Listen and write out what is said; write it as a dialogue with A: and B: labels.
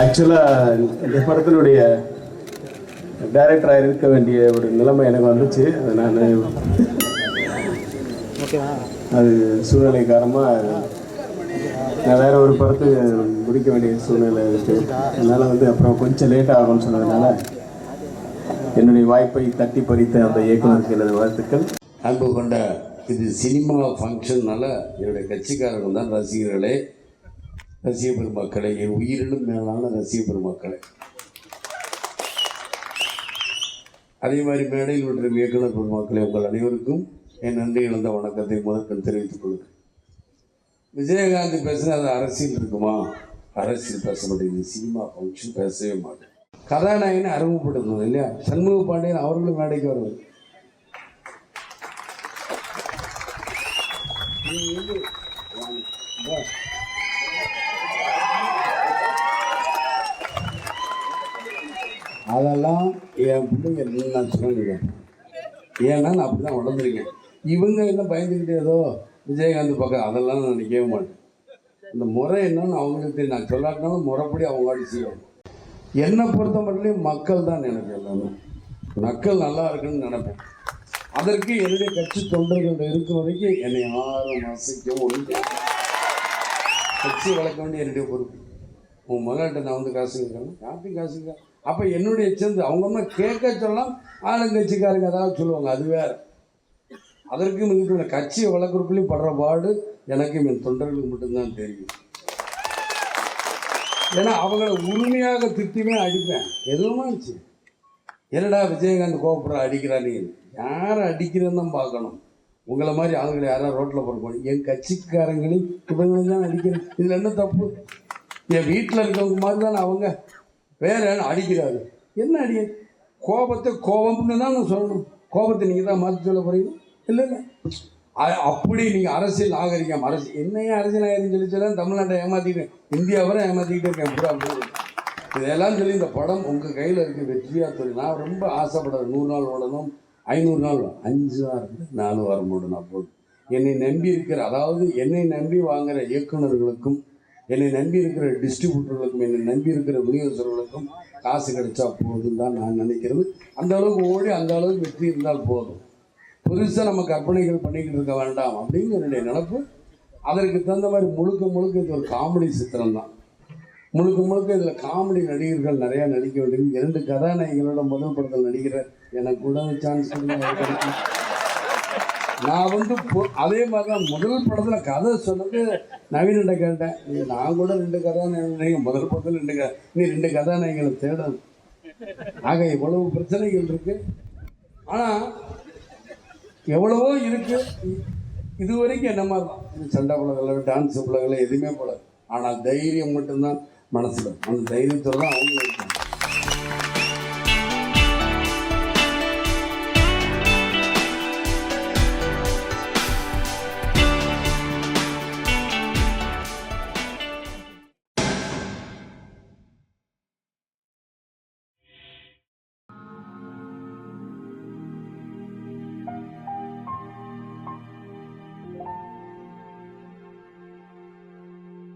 A: ஆக்சுவலாக இந்த படத்தினுடைய டைரக்டராக இருக்க வேண்டிய ஒரு நிலைமை எனக்கு வந்துச்சு. அது நான் அது சூழ்நிலை காரணமாக நான் வேற ஒரு படத்துக்கு முடிக்க வேண்டிய சூழ்நிலை இருக்கு. அதனால வந்து அப்புறம் கொஞ்சம் லேட் ஆகும்னு சொன்னதுனால என்னுடைய வாய்ப்பை தட்டி பறித்த அந்த இயக்குநருக்கு எனது வாழ்த்துக்கள்.
B: அன்பு கொண்ட இது சினிமா ஃபங்க்ஷன்னால என்னுடைய கட்சிக்காரர்கள் தான் ரசிகர்களே. ரசிக பெருமக்களை என் உயிரினும் மேலான ரசிக பெருமக்களை. அதே மாதிரி மேடையில் விட்டு இயக்குனர் பெருமக்களை உங்கள் அனைவருக்கும் என் நன்றி இழந்த வணக்கத்தை முதற்கண் தெரிவித்துக் கொள்கிறேன். விஜயகாந்த் பேசுனா அது அரசியல் இருக்குமா? அரசியல் பேச மாட்டேங்குது. சினிமா ஃபங்க்ஷன் பேசவே மாட்டேன் கதாநாயகனை அறிமுகப்படுத்தணும் இல்லையா? சண்முக பாண்டியன் அவர்களும் மேடைக்கு வருவார். அதெல்லாம் என் பிள்ளைங்க எல்லாம் நான் சொல்லுங்க ஏன்னா நான் அப்படி தான் வளர்ந்துருக்கேன். இவங்க என்ன பயந்துக்கிட்டு ஏதோ விஜயகாந்த் பக்கம் அதெல்லாம் நான் நினைக்கவே மாட்டேன். இந்த முறை என்னன்னு அவங்களுக்கு தெரியும். நான் சொல்லாட்டினாலும் முறைப்படி அவங்க அடிச்சுக்கணும் செய்யணும் என்னை பொறுத்த மட்டும் மக்கள் தான் எனக்கு எல்லாமே. மக்கள் நல்லா இருக்குன்னு நினைப்பேன். அதற்கு என்னுடைய கட்சி தொண்டர்கள் இருக்கும் வரைக்கும் என்னை யாரும் அசைக்க ஒன்று கட்சி வளர்க்க வேண்டிய என்னுடைய பொறுப்பு. உன் மகள்கிட்ட நான் வந்து காசு கேட்கணும் யார்ட்டையும் காசு கேட்க அப்போ என்னுடைய சேர்ந்து அவங்க அம்மா கேட்க சொல்லலாம் ஆளுங்கட்சிக்காரங்க அதாவது சொல்லுவாங்க. அது வேற. அதற்கு மிக கட்சி வளர்க்குறக்குள்ளேயும் படுற பாடு எனக்கும் என் தொண்டர்களுக்கு மட்டும்தான் தெரியும். ஏன்னா அவங்கள உரிமையாக திட்டியுமே அடிப்பேன். எதுவுமா இருந்துச்சு என்னடா விஜயகாந்த் கோபுரம் அடிக்கிறா நீ? யாரை அடிக்கிறேன்னு தான் பார்க்கணும். உங்களை மாதிரி ஆளுங்களை யாராவது ரோட்டில் போட என் கட்சிக்காரங்களையும் இவங்களையும் தான் அடிக்கிறேன். இதில் என்ன தப்பு? என் வீட்டில் இருக்கிறவங்க மாதிரி தானே அவங்க. வேற அடிக்கிறாரு. என்ன அடி? கோபத்தை கோபம்னு தான் நான் சொல்லணும். கோபத்தை நீங்கள் தான் மாற்றி சொல்ல போகிறீங்க இல்லை இல்லை. அப்படி நீங்கள் அரசியல் நாகரிகம் அரசு என்னையே அரசியல் நாகரிகம் சொல்லி சொல்ல தமிழ்நாட்டை ஏமாற்றிக்கிட்டேன் இந்தியாவரை ஏமாற்றிக்கிட்டே இருக்கேன் பூரா இதெல்லாம் சொல்லி இந்த படம் உங்கள் கையில் இருக்குது வெற்றியாக சொல்லி நான் ரொம்ப ஆசைப்படுறேன் நூறு நாள் ஓடணும் ஐநூறு நாள் அஞ்சு வாரம் நாலு வாரம் ஓடணும் அப்போது என்னை நம்பி இருக்கிற அதாவது என்னை நம்பி வாங்குகிற இயக்குனர்களுக்கும் என்னை நம்பி இருக்கிற டிஸ்ட்ரிபியூட்டர்களுக்கும் என்னை நம்பி இருக்கிற விநியோகஸ்தர்களுக்கும் காசு கிடைச்சா போதும் தான் நான் நினைக்கிறது. அந்த அளவுக்கு ஓடி அந்த அளவுக்கு வெற்றி இருந்தால் போதும். பெருசாக நம்ம கற்பனைகள் பண்ணிக்கிட்டு இருக்க வேண்டாம் அப்படின்னு என்னுடைய நினப்பு. அதற்கு தகுந்த மாதிரி முழுக்க முழுக்க இது ஒரு காமெடி சித்திரம் தான். முழுக்க முழுக்க இதில் காமெடி நடிகர்கள் நிறையா நடிக்க வேண்டியது இரண்டு கதாநாயகிகளோட முதல் படத்தில் நடிக்கிற எனக்கு கூட சான்ஸ் நான் வந்து அதே மாதிரி தான் முதல் படத்தில் கதை சொன்னது நவீன்கிட்ட கேட்டேன் நீ நான் கூட ரெண்டு கதாநாயகன் முதல் படத்தில் ரெண்டு கதை நீ ரெண்டு கதாநாயகங்களை தேடணும். ஆக இவ்வளவு பிரச்சனைகள் இருக்கு. ஆனால் எவ்வளவோ இருக்கு. இது வரைக்கும் என்ன மாதிரி தான் சண்டை பழகலை டான்ஸ் பழகலை எதுவுமே பழக ஆனால் தைரியம் மட்டும்தான் மனசில். அந்த தைரியத்தில் தான் அவங்க இருக்காங்க.